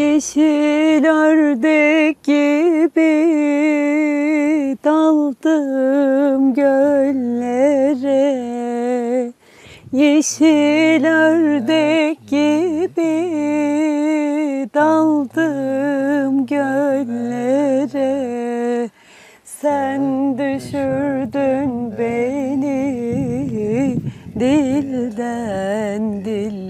Yeşil ördek gibi daldım göllere. Yeşil ördek gibi daldım göllere. Sen düşürdün beni dilden dillere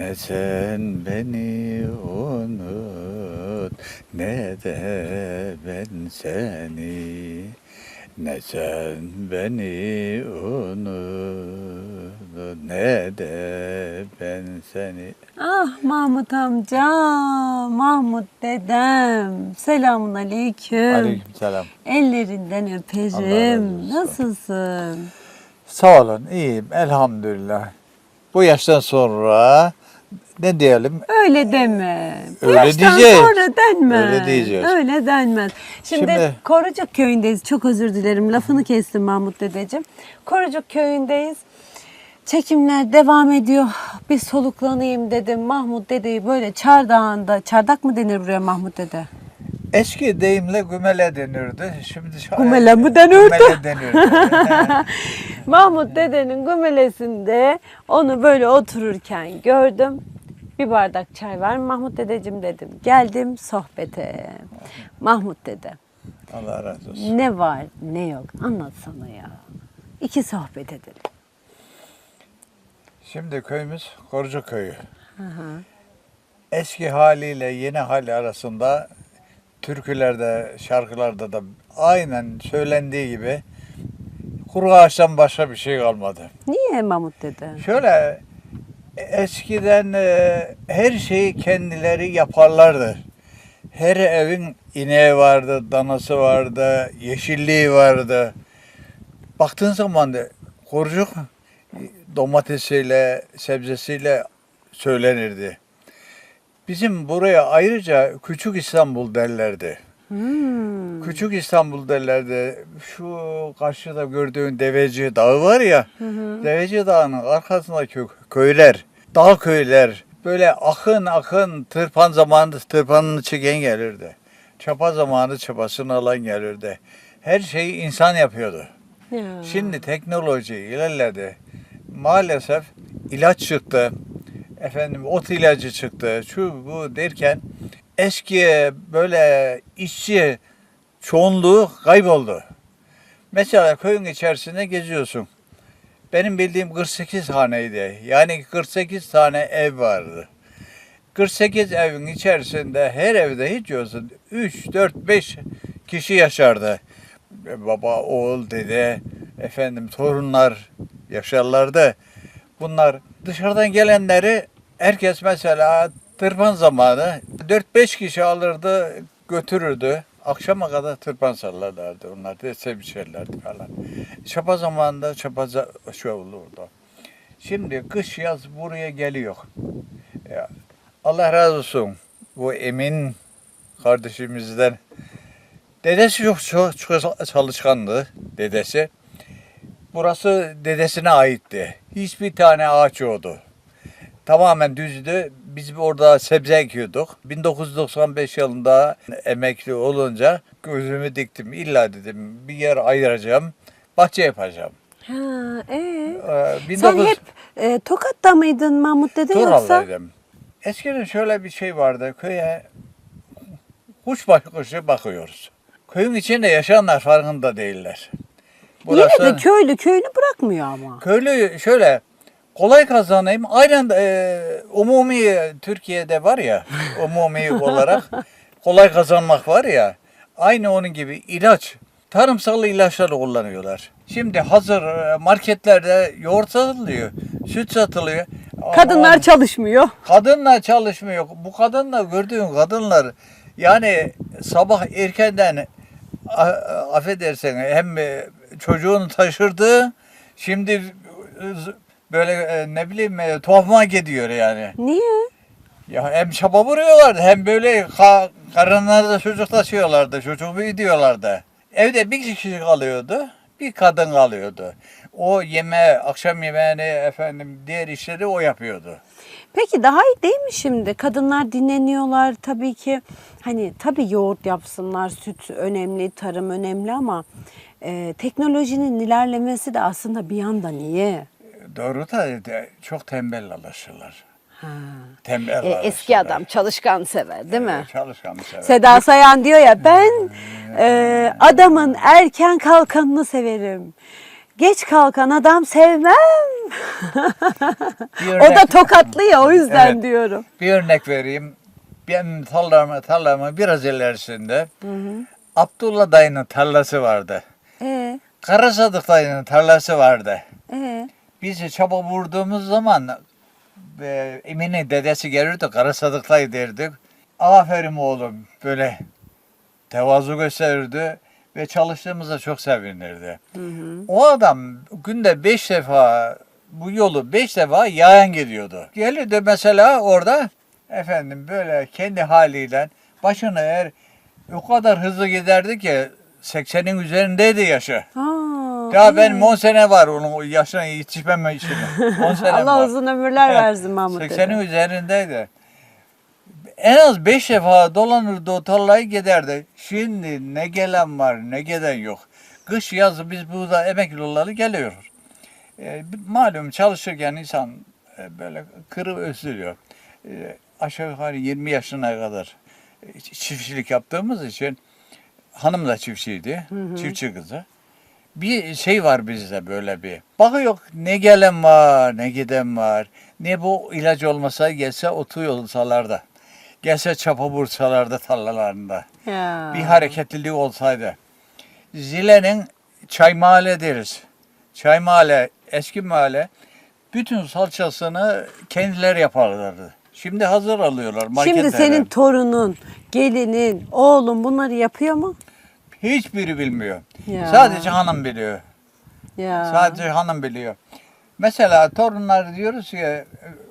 Ne sen beni unut ne de ben seni Ne sen beni unut ne de ben seni Ah Mahmut amca, Mahmut dedem. Selamun aleyküm. Aleykümselam. Ellerinden Allah razı öperim. olsun. Nasılsın? Sağ olun, iyiyim elhamdülillah. Bu yaştan sonra ne diyelim? Öyle deme. Bu Öyle yaştan diyeceğiz. sonra denmez. Öyle diyeceğiz. Öyle denmez. Şimdi, Şimdi- Korucuk köyündeyiz. Çok özür dilerim. Lafını kestim Mahmut dedeciğim. Korucuk köyündeyiz. Çekimler devam ediyor. Bir soluklanayım dedim. Mahmut dedeyi böyle çardağında, çardak mı denir buraya Mahmut dede? Eski deyimle gümele denirdi. Şimdi şu- Gümele mi denirdi? Gümele denirdi. Mahmut dedenin gömelesinde onu böyle otururken gördüm. Bir bardak çay var. Mahmut dedeciğim dedim. Geldim sohbete. Mahmut dede. Allah razı olsun. Ne var ne yok anlatsana ya. İki sohbet edelim. Şimdi köyümüz Korucu Köyü. Eski haliyle yeni hali arasında türkülerde, şarkılarda da aynen söylendiği gibi kuru ağaçtan başka bir şey kalmadı. Niye Mahmut dede? Şöyle eskiden e, her şeyi kendileri yaparlardı. Her evin ineği vardı, danası vardı, yeşilliği vardı. Baktığın zaman da korucuk domatesiyle, sebzesiyle söylenirdi. Bizim buraya ayrıca Küçük İstanbul derlerdi. Hmm. Küçük İstanbul derlerdi. Şu karşıda gördüğün Deveci Dağı var ya. Deveci Dağı'nın arkasındaki kö- köyler, dağ köyler böyle akın akın tırpan zamanı tırpanını çeken gelirdi. Çapa zamanı çapasını alan gelirdi. Her şeyi insan yapıyordu. Ya. Şimdi teknoloji ilerledi. Maalesef ilaç çıktı. Efendim ot ilacı çıktı. Şu bu derken eski böyle işçi çoğunluğu kayboldu. Mesela köyün içerisinde geziyorsun. Benim bildiğim 48 haneydi. Yani 48 tane ev vardı. 48 evin içerisinde her evde hiç yoksa 3, 4, 5 kişi yaşardı. Baba, oğul, dede, efendim torunlar yaşarlardı. Bunlar dışarıdan gelenleri herkes mesela tırpan zamanı 4-5 kişi alırdı götürürdü. Akşama kadar tırpan sallarlardı onlar dese biçerlerdi falan. Çapa zamanında çapa şu olurdu. Şimdi kış yaz buraya geliyor. Allah razı olsun bu Emin kardeşimizden. Dedesi çok, çok, çok çalışkandı dedesi. Burası dedesine aitti. Hiçbir tane ağaç yoktu. Tamamen düzdü. Biz orada sebze ekiyorduk. 1995 yılında emekli olunca gözümü diktim. İlla dedim bir yer ayıracağım. Bahçe yapacağım. Ha, ee? Ee, Sen 19... hep e, Tokat'ta mıydın Mahmut dede yoksa? Turhal'daydım. Eskiden şöyle bir şey vardı. Köye kuş bakışı bakıyoruz. Köyün içinde yaşayanlar farkında değiller. Yine de köylü köylü bırakmıyor ama. köylü şöyle kolay kazanayım. Aynen e, umumi Türkiye'de var ya umumi olarak kolay kazanmak var ya. Aynı onun gibi ilaç, tarımsal ilaçları kullanıyorlar. Şimdi hazır e, marketlerde yoğurt satılıyor, süt satılıyor. Kadınlar Aman. çalışmıyor. Kadınla çalışmıyor. Bu kadınla gördüğün kadınlar yani sabah erkenden a- affedersin hem çocuğunu taşırdı şimdi böyle e, ne bileyim e, tohuma gidiyor yani. Niye? Ya hem çaba vuruyorlardı hem böyle ka karınlarda çocuk taşıyorlardı. Çocuk büyütüyorlardı. Evde bir kişi kalıyordu. Bir kadın kalıyordu. O yeme, akşam yemeğini efendim diğer işleri o yapıyordu. Peki daha iyi değil mi şimdi? Kadınlar dinleniyorlar tabii ki. Hani tabii yoğurt yapsınlar, süt önemli, tarım önemli ama e, teknolojinin ilerlemesi de aslında bir yandan iyi. Doğru da de- çok tembel alışırlar. Ha. Tembel E, alışırlar. eski adam çalışkan sever değil mi? Evet, Çalışkan sever. Seda Sayan diyor ya ben e, adamın erken kalkanını severim. Geç kalkan adam sevmem. Bir o örnek- da tokatlı ya o yüzden Evet. diyorum. Bir örnek vereyim. Ben tarlamı, tarlamı biraz ilerisinde Abdullah dayının tarlası vardı. E, Karasadık dayının tarlası vardı. e, Biz çaba vurduğumuz zaman e, Emine dedesi gelirdi Karasadık dayı derdik. Aferin oğlum böyle tevazu gösterirdi ve çalıştığımızda çok sevinirdi. hı hı. O adam günde beş defa bu yolu beş defa yayan gidiyordu. Gelirdi mesela orada efendim böyle kendi haliyle başını eğer o kadar hızlı giderdi ki 80'in üzerindeydi yaşı. Aa, Ya iyi. benim 10 sene var onun yaşına yetişmem için. 10 sene Allah var. uzun ömürler versin Mahmut 80'in dede. üzerindeydi. En az 5 defa dolanırdı o tarlayı giderdi. Şimdi ne gelen var ne gelen yok. Kış yazı biz burada emekli olalı geliyoruz. E, malum çalışırken insan e, böyle kırı özlüyor. E, aşağı yukarı 20 yaşına kadar e, çiftçilik yaptığımız için hanım da çiftçiydi. Çiftçi kızı. Bir şey var bizde böyle bir. Bakıyor ne gelen var, ne giden var. Ne bu ilaç olmasa gelse otu yolsalarda. Gelse çapa vursalarda tarlalarında. Ya. Bir hareketlilik olsaydı. Zile'nin çay mahalle deriz. Çay mahalle, eski mahalle bütün salçasını kendileri yaparlardı. Şimdi hazır alıyorlar Şimdi marketlerden. senin torunun, gelinin, oğlun bunları yapıyor mu? Hiçbiri bilmiyor. Ya. Sadece hanım biliyor. Ya. Sadece hanım biliyor. Mesela torunlar diyoruz ki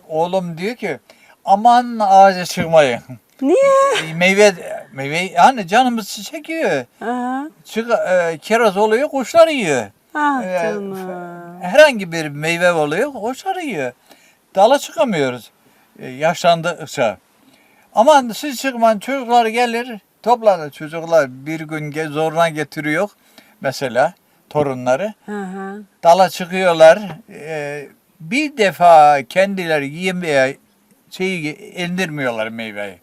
oğlum diyor ki aman ağaca çıkmayın. Niye? meyve meyve yani canımız çekiyor. Aha. Çık, e, kiraz oluyor kuşlar yiyor. Ah canım. Herhangi bir meyve oluyor kuşlar yiyor. Dala çıkamıyoruz e, yaşlandıkça. Aman siz çıkmayın çocuklar gelir toplar çocuklar bir gün zoruna getiriyor mesela torunları. Hı hı. Dala çıkıyorlar. e, bir defa kendileri yemeye şeyi indirmiyorlar meyveyi.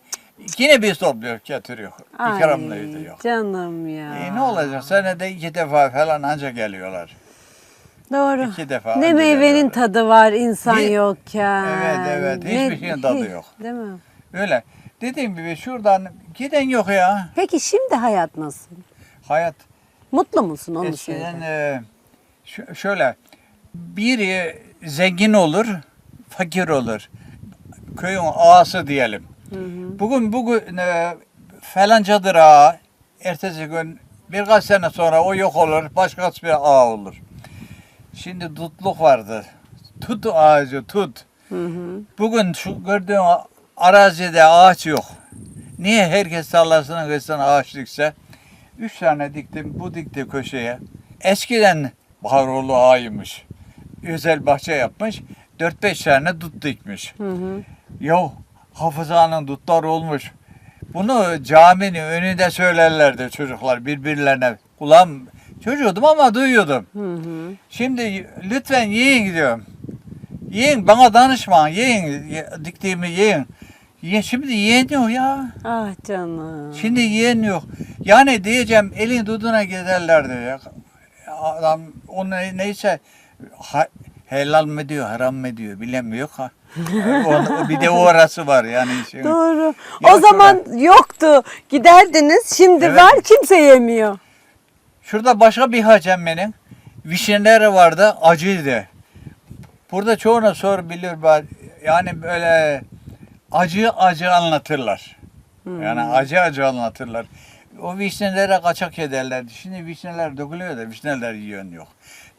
Yine biz topluyor getiriyor. İkramlıydı yok. canım ya. E, ne olacak? Senede iki defa falan anca geliyorlar. Doğru. İki defa ne meyvenin geliyorlar. tadı var insan Hiç- yokken. Evet, evet. Hiçbir şeyin tadı yok. Değil mi? Öyle. Dediğim gibi şuradan giden yok ya. Peki şimdi hayat nasıl? Hayat Mutlu musun onu eskiden söyle. e, ş- şöyle biri zengin olur, fakir olur. Köyün ağası diyelim. Hı hı. Bugün bugün e, falancadır ağa. Ertesi gün birkaç sene sonra o yok olur. Başkası bir ağa olur. Şimdi tutluk vardı. Tut ağacı tut. Hı hı. Bugün şu gördüğün arazide ağaç yok. Niye herkes tarlasına göstersen ağaç dikse? Üç tane diktim, bu dikti köşeye. Eskiden Baharoğlu ağaymış. Özel bahçe yapmış. Dört beş tane dut dikmiş. Hı hı. Yo hafızanın dutlar olmuş. Bunu caminin önünde söylerlerdi çocuklar birbirlerine. Kulağım çocuğudum ama duyuyordum. Hı hı. Şimdi lütfen yiyin diyorum. Yiyin bana danışma. Yiyin diktiğimi yiyin. Ye, şimdi yok ya. Ah canım. Şimdi yok. Yani diyeceğim elin duduna giderlerdi. Ya. Adam o ne- neyse ha- helal mı diyor haram mı diyor bilemiyor. Ha. Bir de o arası var yani. Şimdi. Doğru. Ya o zaman yoktu. Giderdiniz. Şimdi Evet. var kimse yemiyor. Şurada başka bir hacemmenin vişneleri vardı acıydı. Burada çoğuna sor bilir. Yani böyle acı acı anlatırlar. Yani acı acı anlatırlar. O vişnelere kaçak ederlerdi. Şimdi vişneler dökülüyor da vişneler yiyen yok.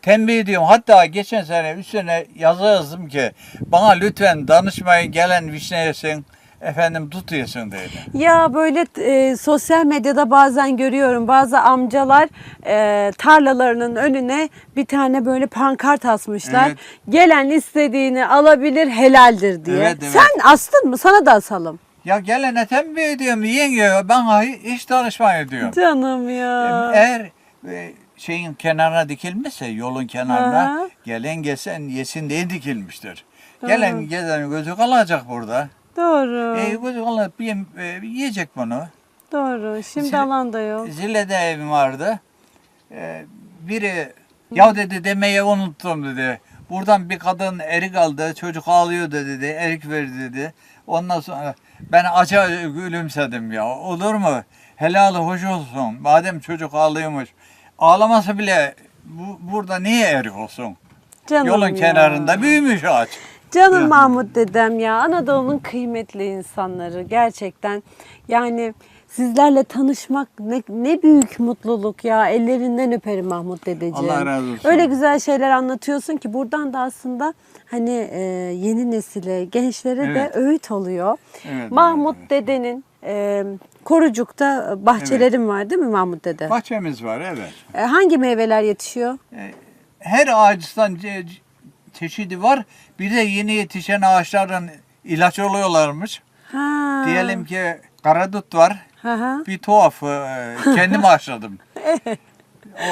Tembih ediyorum. Hatta geçen sene üstüne yazı yazdım ki bana lütfen danışmayın gelen vişne yesin. Efendim tut yesin dedi. Ya böyle e, sosyal medyada bazen görüyorum bazı amcalar e, tarlalarının önüne bir tane böyle pankart asmışlar. Evet. Gelen istediğini alabilir helaldir diye. Evet, evet. Sen astın mı? Sana da asalım. Ya gelene tembih ediyorum. Yenge ben hiç danışmayın diyorum. Canım ya. Eğer e, şeyin kenarına dikilmişse yolun kenarına Aha. gelen gelsen yesin diye dikilmiştir. Gelen gezen gözü kalacak burada. Doğru. E, gözü kalıp yem, e, yiyecek bunu. Doğru. Şimdi Zile- alan da yok. Zille'de evim vardı. E, biri ya dedi demeye unuttum dedi. Buradan bir kadın erik aldı. Çocuk ağlıyordu dedi. Erik verdi dedi. Ondan sonra ben aça gülümsedim ya. Olur mu? Helalı hoş olsun. Madem çocuk ağlıyormuş. Ağlaması bile bu, burada niye erik olsun? Canım Yolun ya. kenarında büyümüş ağaç. Canım Ya. Mahmut dedem ya. Anadolu'nun kıymetli insanları gerçekten. Yani sizlerle tanışmak ne, ne büyük mutluluk ya. Ellerinden öperim Mahmut dedeciğim. Allah razı olsun. Öyle güzel şeyler anlatıyorsun ki buradan da aslında hani e, yeni nesile, gençlere Evet. de öğüt oluyor. Evet, Mahmut evet, dedenin e, Korucuk'ta bahçelerin var değil mi Mahmut dede? Bahçemiz var evet. E, hangi meyveler yetişiyor? E, Her ağaçtan ce- çeşidi var. Bir de yeni yetişen ağaçların ilaç oluyorlarmış. Ha. Diyelim ki karadut var. Hı. Bir tuhaf e, kendim ağaçladım.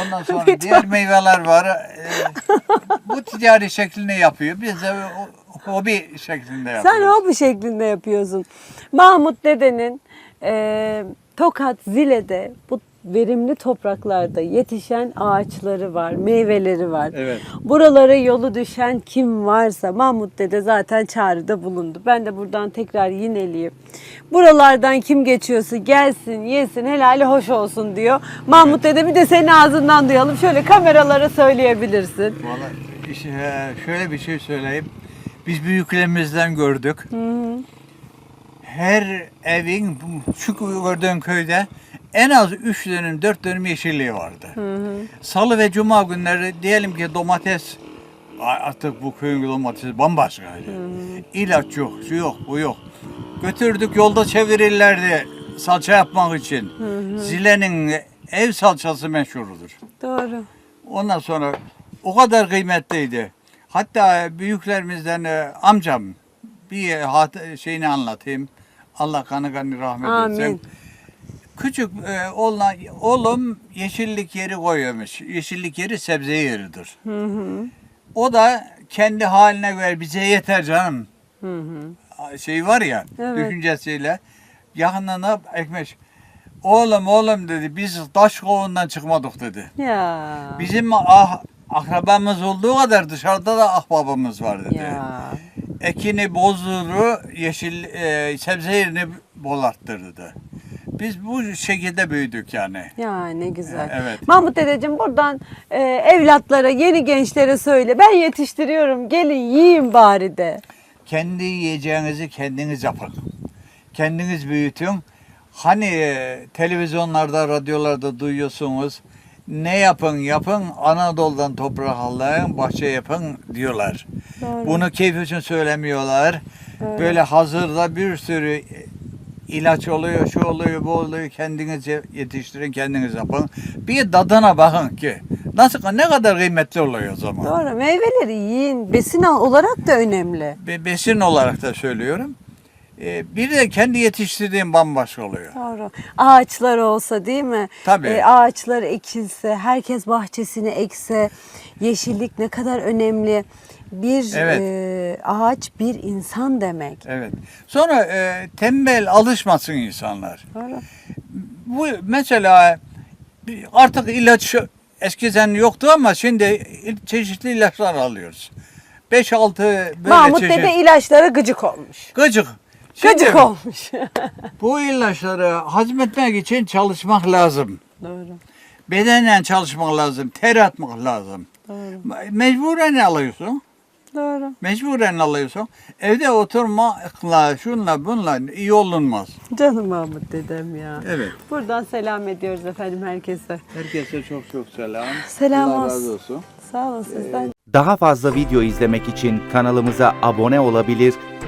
Ondan sonra Bir diğer meyveler var. E, bu ticari şeklini yapıyor. Biz de o- hobi şeklinde yapıyoruz. Sen hobi şeklinde yapıyorsun. Mahmut dedenin e, Tokat Zile'de bu verimli topraklarda yetişen ağaçları var, meyveleri var. Evet. Buralara yolu düşen kim varsa Mahmut dede zaten çağrıda bulundu. Ben de buradan tekrar yineleyeyim. Buralardan kim geçiyorsa gelsin, yesin, helali hoş olsun diyor. Mahmut dede bir de senin ağzından duyalım. Şöyle kameralara söyleyebilirsin. Vallahi işte, şöyle bir şey söyleyeyim. Biz büyüklerimizden gördük. Her evin şu gördüğün köyde en az 3 dönüm 4 dönüm yeşilliği vardı. Salı ve cuma günleri diyelim ki domates artık bu köyün domatesi bambaşkaydı. İlaç yok, şu yok, bu yok. Götürdük yolda çevirirlerdi salça yapmak için. Zile'nin ev salçası meşhurdur. Doğru. Ondan sonra o kadar kıymetliydi. Hatta büyüklerimizden e, amcam bir şeyini anlatayım. Allah kanı kanı rahmet etsin. Küçük e, oğlan, oğlum yeşillik yeri koyuyormuş. Yeşillik yeri sebze yeridir. Hı hı. O da kendi haline göre bize yeter canım Hı hı. şey var ya Evet. düşüncesiyle yakınına ekmek. Oğlum oğlum dedi biz taş kovuğundan çıkmadık dedi. Ya. Bizim ah, akrabamız olduğu kadar dışarıda da ahbabımız var dedi. Ya. Ekini bozduru, yeşil e, sebze yerini bolarttırdı. Biz bu şekilde büyüdük yani. Ya ne güzel. Evet. Mahmut dedeciğim buradan e, evlatlara, yeni gençlere söyle. Ben yetiştiriyorum. Gelin yiyin bari de. Kendi yiyeceğinizi kendiniz yapın. Kendiniz büyütün. Hani e, televizyonlarda, radyolarda duyuyorsunuz. Ne yapın yapın Anadolu'dan toprak alın, bahçe yapın diyorlar. Doğru. Bunu keyif için söylemiyorlar. Böyle hazırda bir sürü ilaç oluyor, şu oluyor, bu oluyor. Kendiniz ye- yetiştirin, kendiniz yapın. Bir tadına bakın ki nasıl ne kadar kıymetli oluyor o zaman. Doğru. Meyveleri yiyin. Besin olarak da önemli. Be- besin olarak da söylüyorum. Ee, bir de kendi yetiştirdiğim bambaşka oluyor. Doğru. Ağaçlar olsa değil mi? Tabii. E, ağaçlar ekilse, herkes bahçesini ekse, yeşillik ne kadar önemli. Bir Evet. e, ağaç bir insan demek. Evet. Sonra e, tembel alışmasın insanlar. Doğru. Bu mesela bir- artık ilaç eskiden yoktu ama şimdi çeşitli ilaçlar alıyoruz. 5-6 böyle Mahmut çeşit. dede ilaçlara gıcık olmuş. Gıcık. Şimdi Gıcık olmuş. bu ilaçları hazmetmek için çalışmak lazım. Doğru. Bedenen çalışmak lazım. Ter atmak lazım. Doğru. Me- Mecburen alıyorsun. Doğru. Mecburen alıyorsun. Evde oturmakla şunla bunla iyi olunmaz. Canım Mahmut dedem ya. Evet. Buradan selam ediyoruz efendim herkese. Herkese çok çok selam. Selam Allah olsun. razı olsun. Sağ olun sizden. Daha fazla video izlemek için kanalımıza abone olabilir,